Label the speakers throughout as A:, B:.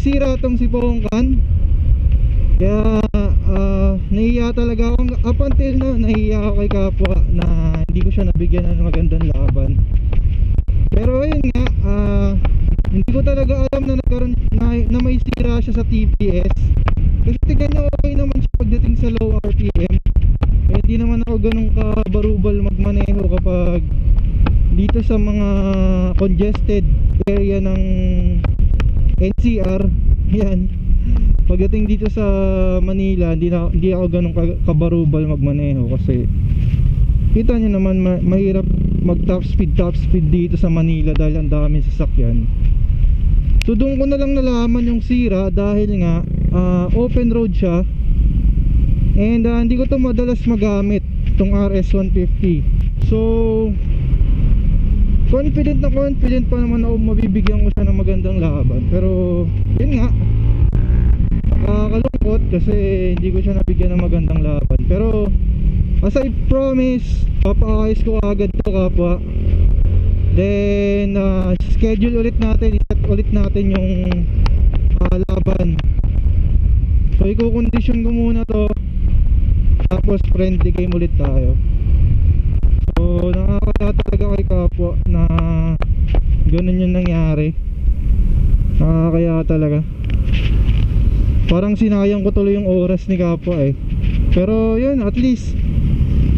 A: isira tong sipong kan kaya uh, nahiya talaga ako. Up until now nahiya ako kay kapwa na hindi ko siya nabigyan ng magandang laban. Pero ayun nga uh, hindi ko talaga alam na nagkaroon na, na may sira siya sa TPS kasi tignan nyo okay naman siya pagdating sa low RPM eh di naman ako ganun kabarubal magmaneho kapag dito sa mga congested area ng NCR. Yan. Pagdating dito sa Manila, hindi, na, hindi ako ganun ka- kabarubal magmaneho kasi kita nyo naman ma- mahirap mag top speed top speed dito sa Manila dahil ang daming sasakyan. So doon ko na lang nalaman yung sira dahil nga ah, open road siya and ah, hindi ko to madalas magamit tong RS150 so confident na confident pa naman ako mabibigyan ko siya ng magandang laban. Pero yun nga. Nakakalungkot kasi hindi ko siya nabigyan ng magandang laban. Pero as I promise papaayos ko agad to kapwa. Then ah, schedule ulit natin iset ulit natin yung ah, laban. So i-condition ko muna to. Tapos friendly game ulit tayo so nakakaya talaga kay kapwa na ganun yung nangyari. Nakakaya talaga. Parang sinayang ko tuloy yung oras ni kapwa eh. Pero yun at least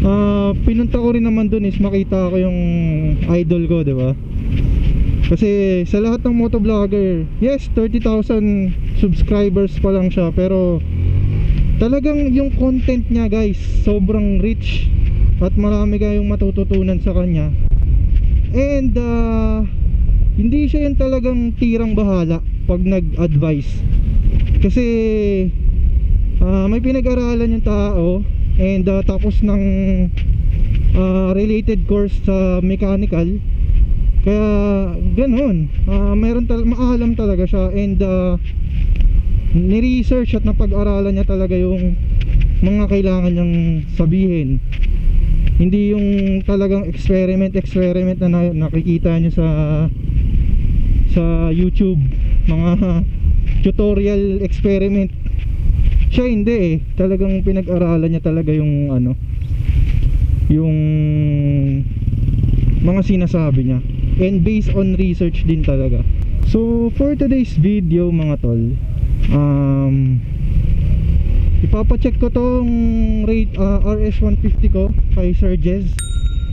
A: ah pinunta ko rin naman dun is makita ko yung idol ko di ba? Kasi sa lahat ng motovlogger yes 30,000 subscribers pa lang siya pero talagang yung content niya guys sobrang rich at marami kayong matututunan sa kanya. And ah, hindi siya yung talagang tirang bahala pag nag-advise. Kasi ah, may pinag-aralan yung tao and ah, tapos ng ah, related course sa mechanical. Kaya ganun. Ah, mayroon tal maalam talaga siya and ah, ni-research at napag-aralan niya talaga yung mga kailangan niyang sabihin hindi yung talagang experiment experiment na na- nakikita niyo sa sa YouTube. Mga tutorial experiment. Siya hindi eh. Talagang pinag-aralan niya talaga yung ano yung mga sinasabi niya. And based on research din talaga. So for today's video mga tol um ipapacheck ko tong rate, ah, RS150 ko kay Sir Jez.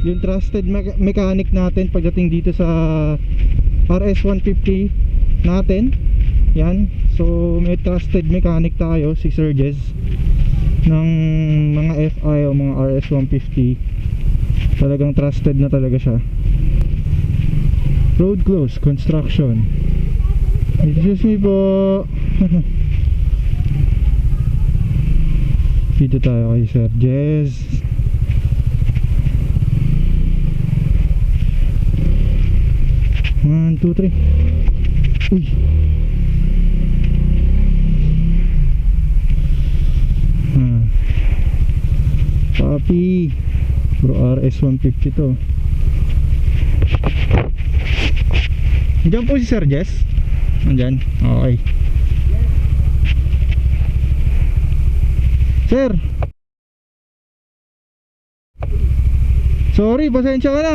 A: Yung trusted me- mechanic natin pagdating dito sa RS150 natin. Yan. So may trusted mechanic tayo si Sir Jez ng mga FI o mga RS150 talagang trusted na talaga siya. Road close construction. Excuse me po dito tayo kay Sir Jez one, two, three. Uy papi bro RS 150 to Diyan po si Sir Jess Andyan Okay Sir. Sorry, pasensya ka na.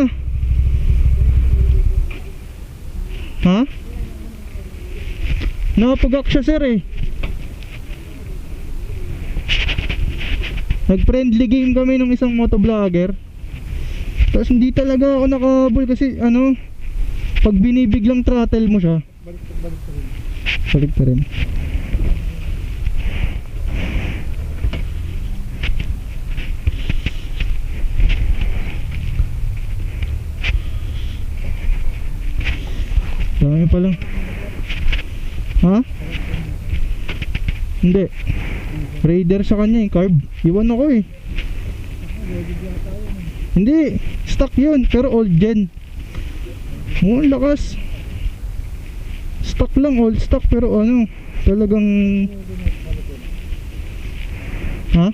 A: Ha? Nakapagak siya sir eh. Nag-friendly game kami nung isang motovlogger. Tapos hindi talaga ako nakahabol kasi ano Pag binibiglang throttle mo siya Balik pa rin. Dami pa lang Ha? Hindi. Raider sa kanya eh, carb. Iwan ako eh. Hindi, stock yun. Pero old gen. Oh, lakas. Stock lang, old stock. Pero ano, talagang Ha?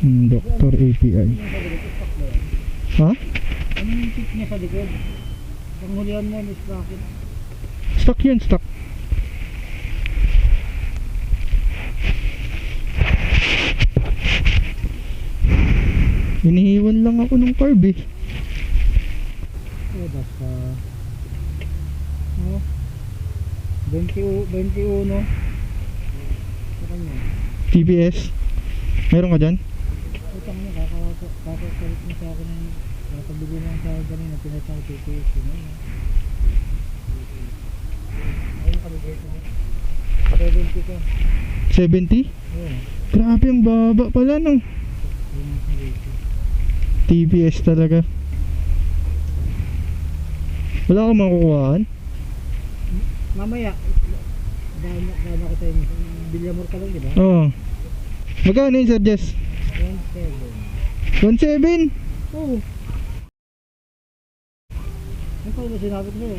A: Hmm, Dr. API Ha?
B: Ano yung tip niya sa likod? Panghulihan mo, Miss Rocket.
A: Stock yun, stock. Inihiwan lang ako ng carb eh.
B: Oh, basta. Oh. 20, 21. Sa kanya.
A: TPS. Meron ka dyan?
B: Utang niya, kakasalit mo sa akin ng kakabili mo sa kanina, pinatang TPS. Yun. Ayun, kabigay ko. 70 ka.
A: 70?
B: Oo.
A: Grabe ang baba pala
B: ko.
A: TPS talaga. Wala kang makukuhaan?
B: Mamaya, dahil na sa inyo. Bilyamor ka lang, di ba?
A: Oo. Magkano yun, Sir Jess?
B: 1.7.
A: 1.7?
B: Oo. Ano pa ba sinabi ko sa'yo?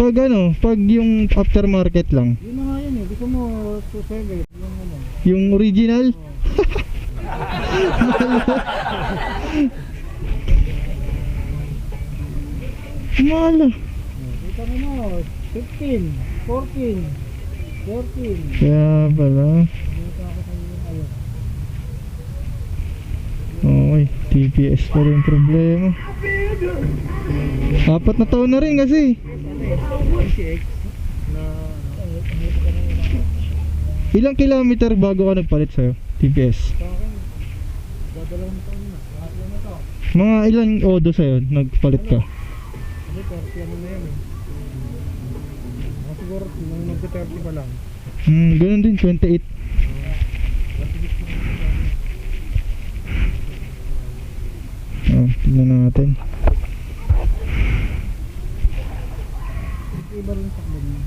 A: Pag ano, pag yung aftermarket lang.
B: Yun na nga yun eh. Gusto mo 2.7. Yung ano.
A: Yung original?
B: Oo.
A: Mahal ah.
B: Kita mo mo, 15, 14, 14.
A: Kaya pala. Okay, TPS pa rin problema. Apat na taon na rin kasi. Ilang kilometer bago ka nagpalit sa'yo? TPS. Mga ilang odo sa'yo nagpalit ka?
B: Kasi 30 na yan. Ako siguro, nung nag-30 pa lang.
A: Hmm, ganun din, 28. Oh, tignan natin.
B: Iba rin sa niya.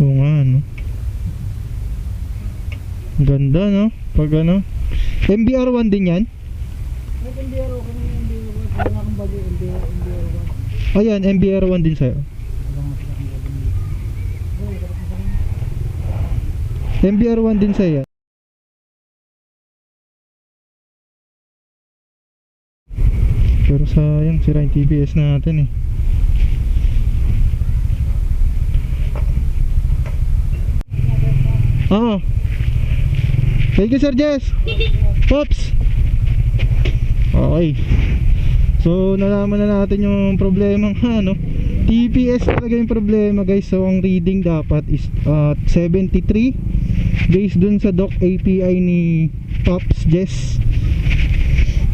A: Oo nga, no? Ganda, no? Pag ano? MBR1 din yan?
B: May MBR ako ng MBR ako. Wala akong bagay MBR MBR ako.
A: Ayan, MBR1 din sa'yo.
B: Wala nga sila akong bagay. Oo, wala akong bagay.
A: MBR1 din sa'yo. Pero sayang, sira yung TPS natin eh. Oo. Thank you, Sir Jess. Pops. Okay. So, nalaman na natin yung problema ano. TPS talaga yung problema guys. So, ang reading dapat is uh, 73 based dun sa doc API ni Pops Jess.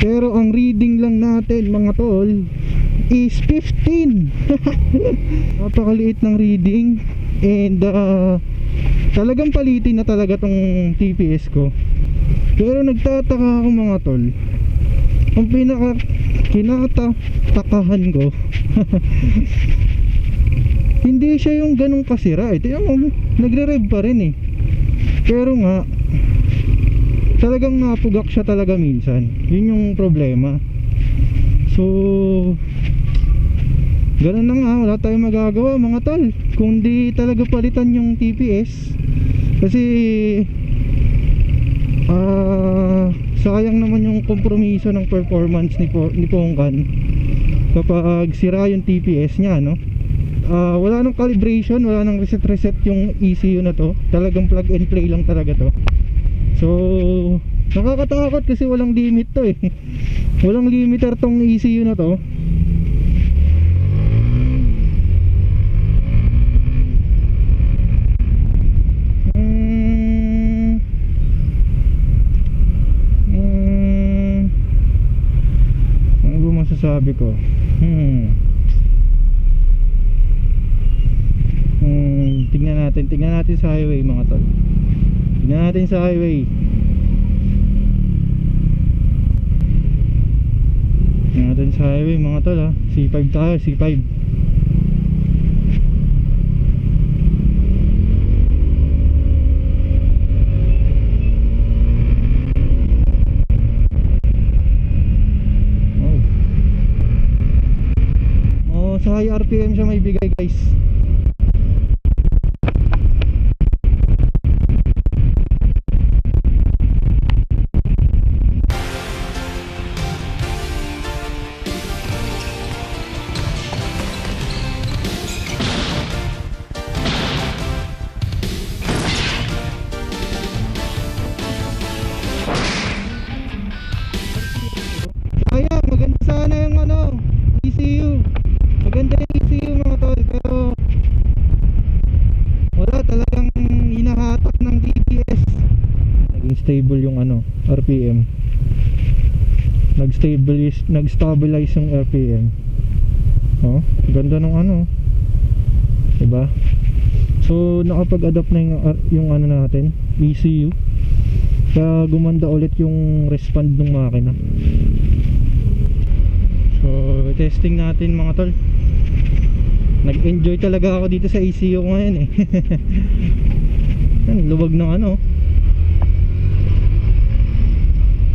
A: Pero ang reading lang natin mga tol is 15. Napakaliit ng reading and uh, talagang palitin na talaga tong TPS ko. Pero nagtataka ako mga tol. Ang pinaka kinatakahan ko hindi siya yung ganong kasira eh. Mo, nagre-rev pa rin eh. Pero nga, talagang napugak siya talaga minsan. Yun yung problema. So, ganun na nga, wala tayong magagawa mga tol. Kung di talaga palitan yung TPS. Kasi, ah, sayang naman yung kompromiso ng performance ni, po, ni Pongkan kapag sira yung TPS niya, no? Ah, wala nang calibration, wala nang reset reset yung ECU na to. Talagang plug and play lang talaga to. So, nakakatakot kasi walang limit to eh. Walang limiter tong ECU na to. Mm. Mm. Ano masasabi ko? Hmm. Hmm, tingnan natin, tingnan natin sa highway mga tol. Tingnan natin sa highway. Tingnan natin sa highway mga tol ha. C5 tayo, C5. Oh. Oh, sa high RPM siya may bigay guys. RPM. Nag-stabilize, nag-stabilize yung RPM. Oh, ganda ng ano. 'Di ba? So nakapag-adapt na yung, R- yung ano natin, ECU. Kaya gumanda ulit yung respond ng makina. So testing natin mga tol. Nag-enjoy talaga ako dito sa ECU ngayon eh. Luwag ng ano.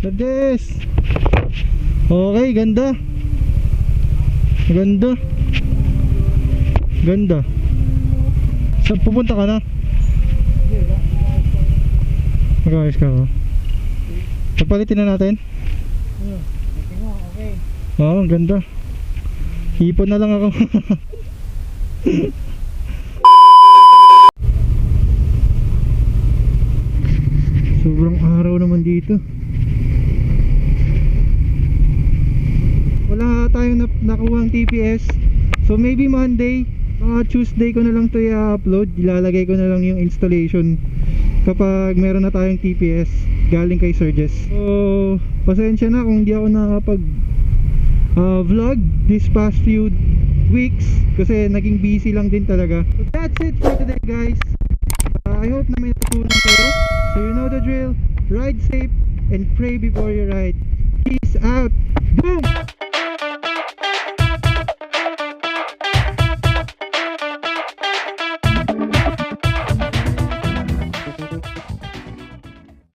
A: Sades! Okay, ganda. Ganda. Ganda. Saan pupunta ka na? Mag-ayos ka ba? Napalitin na natin?
B: Okay.
A: Oo, ang ganda. Ipon na lang ako. Sobrang araw naman dito. Wala nap nakuha TPS. So maybe Monday, mga Tuesday ko na lang to i-upload. Ilalagay ko na lang yung installation kapag meron na tayong TPS galing kay Sir. So, pasensya na kung hindi ako nakakapag uh, vlog this past few weeks kasi naging busy lang din talaga. So that's it for today guys. Uh, I hope na may natutunan kayo. So you know the drill. Ride safe and pray before you ride. Peace out. Boom!